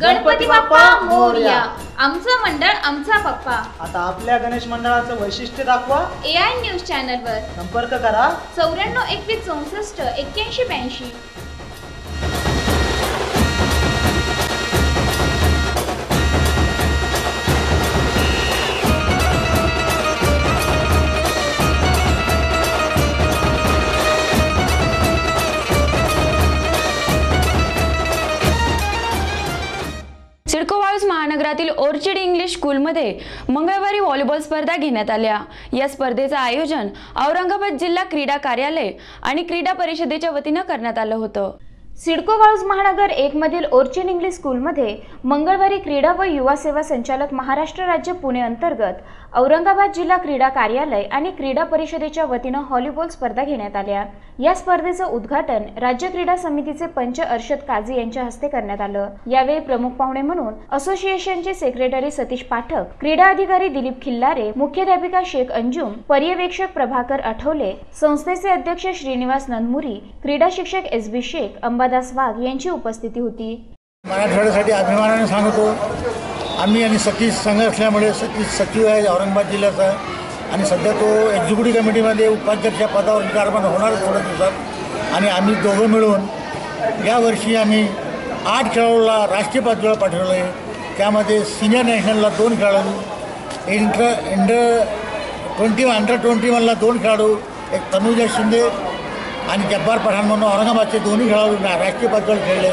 गणपती बाप्पा मोरया. आमचं मंडळ आमचा पप्पा आता आपल्या गणेश मंडळाचं वैशिष्ट्य दाखवा. ए आय न्यूज चॅनलवर. संपर्क करा. चौऱ्याण्णव एकवीस चौसष्ट एक्क्याऐंशी ब्याऐंशी. ओर्चिड इंग्लिश स्कूलमध्ये मंगळवारी व्हॉलीबॉल स्पर्धा घेण्यात आल्या. या स्पर्धेचं आयोजन औरंगाबाद जिल्हा क्रीडा कार्यालय आणि क्रीडा परिषदेच्या वतीनं करण्यात आलं होतं. सिडको वाळूज महानगर एकमधील ओर्चिन इंग्लिश स्कूलमध्ये मंगळवारी क्रीडा व युवा सेवा संचालक महाराष्ट्र राज्य पुणे अंतर्गत औरंगाबाद जिल्हा क्रीडा कार्यालय आणि क्रीडा परिषदेच्या वतीनं हॉलीबॉल स्पर्धा घेण्यात आल्या. या स्पर्धेचं उद्घाटन राज्य क्रीडा समितीचे पंच अर्षद काझी यांच्या हस्ते करण्यात आलं. यावेळी प्रमुख पाहुणे म्हणून असोसिएशनचे सेक्रेटरी सतीश पाठक क्रीडा अधिकारी दिलीप खिल्लारे मुख्याध्यापिका शेख अंजुम पर्यवेक्षक प्रभाकर आठवले संस्थेचे अध्यक्ष श्रीनिवास नंदमुरी क्रीडा शिक्षक एस बी शेख अंबा अंबादास वाघ यांची उपस्थिती होती. मराठवाड्यासाठी अभिमानाने सांगतो आम्ही आणि सखी संघ असल्यामुळे सखी सचिव आहे औरंगाबाद जिल्ह्याचा. आणि सध्या तो एक्झिक्युटिव्ह कमिटीमध्ये उपाध्यक्ष पदावर कारभार होणार थोड्या दिवसात. आणि आम्ही दोघं मिळून यावर्षी आम्ही आठ खेळाडूला राष्ट्रीय पातळीवर पाठवलं आहे त्यामध्ये सिनियर नॅशनलला दोन खेळाडू inter inter twenty under twenty वनला दोन खेळाडू एक तनुजा शिंदे आणि जब्बार पठाण म्हणून औरंगाबादचे दोन्ही खेळाडू राष्ट्रीय पातळीवर खेळले.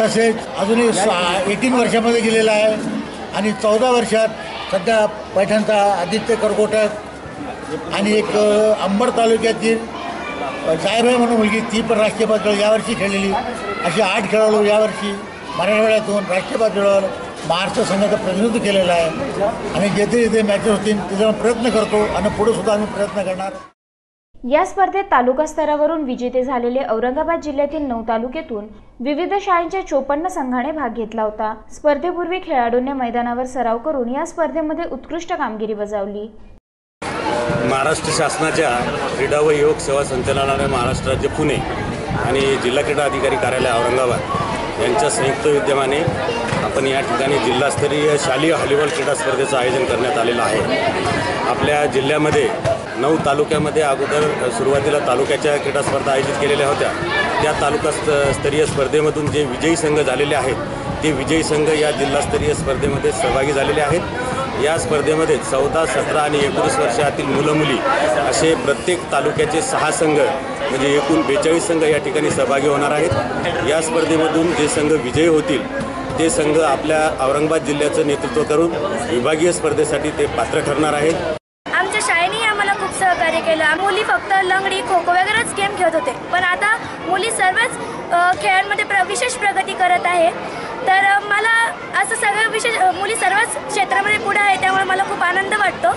तसेच अजूनही एटीन वर्षामध्ये गेलेला आहे. आणि चौदा वर्षात सध्या पैठणचा आदित्य करकोटक आणि एक अंबड तालुक्यातील अ, म्हणून मुलगी ती पण राष्ट्रीय पातळीवर यावर्षी खेळलेली. असे आठ खेळाडू यावर्षी मराठवाड्यातून राष्ट्रीय पातळीवर महाराष्ट्र संघाचं प्रतिनिधित्व केलेलं आहे. आणि जेथे जेथे मॅचेस होतील तिथे आम्ही प्रयत्न करतो आणि पुढे सुद्धा आम्ही प्रयत्न करणार. या स्पर्धेत तालुका स्तरावरून विजेते झालेले औरंगाबाद जिल्ह्यातील नऊ तालुक्यातून विविध शाळेच्या चोपन्न संघाने भाग घेतला होता. स्पर्धेपूर्वी खेळाडूंनी मैदानावर सराव करून या स्पर्धेमध्ये उत्कृष्ट कामगिरी बजावली. महाराष्ट्र शासनाच्या क्रीडा व युवक सेवा संचालनालय महाराष्ट्र राज्य पुणे आणि जिल्हा क्रीडा अधिकारी कार्यालय औरंगाबाद यांच्या संयुक्त विद्यमाने आपण या ठिकाणी जिल्हास्तरीय शालेय हॉलीबॉल क्रीडा स्पर्धेचं आयोजन करण्यात आलेलं आहे. आपल्या जिल्ह्यामध्ये नऊ तालुक्यामध्ये अगोदर सुरुवातीला तालुक्याच्या क्रीडा स्पर्धा आयोजित केलेल्या होत्या. त्या तालुका स्त स्तरीय स्पर्धेमधून जे विजयी संघ झालेले आहेत ते विजयी संघ या जिल्हास्तरीय स्पर्धेमध्ये सहभागी झालेले आहेत. या स्पर्धेमध्ये चौदा सतरा आणि एकोणीस वर्षातील मुलं मुली असे प्रत्येक तालुक्याचे सहा संघ म्हणजे एकूण बेचाळीस संघ या ठिकाणी सहभागी होणार आहेत. या स्पर्धेमधून जे संघ विजयी होतील ते संघ आपल्या औरंगाबाद जिल्ह्याचं नेतृत्व करून विभागीय स्पर्धेसाठी ते पात्र ठरणार आहेत आमच्या शाळेने आम्हाला खूप सहकार्य केलं. मुली फक्त लंगडी खो खो वगैरेच गेम खेळत होते. पण आता मुली सर्वच खेळांमध्ये प्र विशेष प्रगती करत आहे. तर मला असं सगळं विशेष मुली सर्वच क्षेत्रामध्ये पुढे आहे त्यामुळे मला खूप आनंद वाटतो.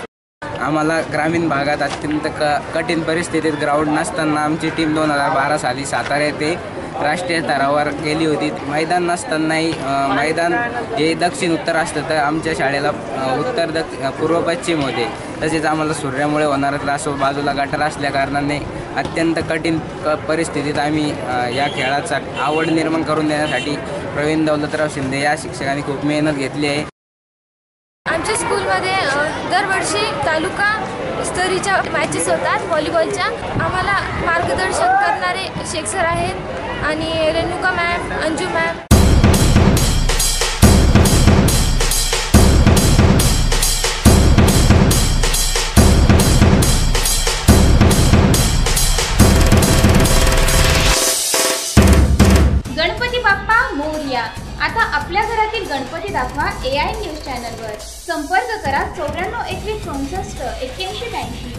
आम्हाला ग्रामीण भागात अत्यंत क कठीण परिस्थितीत ग्राउंड नसताना आमची टीम दोन हजार बारा साली सातारा येथे राष्ट्रीय स्तरावर गेली होती. मैदान नसतानाही मैदान हे दक्षिण उत्तर असतं तर आमच्या शाळेला उत्तर दक्ष पूर्व पश्चिम होते. तसेच आम्हाला सूर्यामुळे होणारा त्रास व बाजूला गटार असल्या कारणाने अत्यंत कठीण क परिस्थितीत आम्ही या खेळाचा आवड निर्माण करून देण्यासाठी प्रवीण दौलतराव शिंदे या शिक्षकांनी खूप मेहनत घेतली आहे. आमच्या स्कूलमध्ये दरवर्षी तालुका स्तरीच्या मॅचेस होतात व्हॉलीबॉलच्या आम्हाला मार्गदर्शन करणारे शेख सर आहेत आणि रेणुका मॅम अंजू मॅम आता आपल्या घरातील गणपती दाखवा ए आय न्यूज चॅनलवर. संपर्क करा चौऱ्याण्णव एकवीस चौसष्ट एक्क्याऐंशी ब्याऐंशी.